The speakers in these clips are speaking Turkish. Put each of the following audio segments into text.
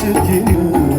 çirkinim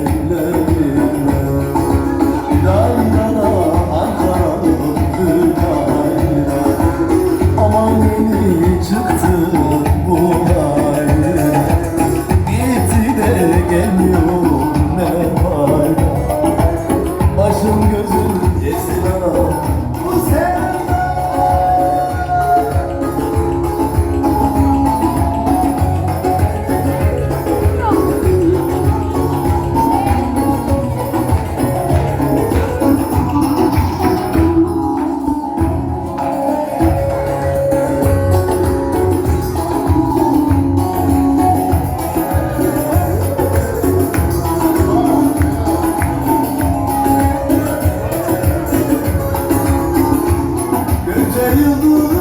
Thank.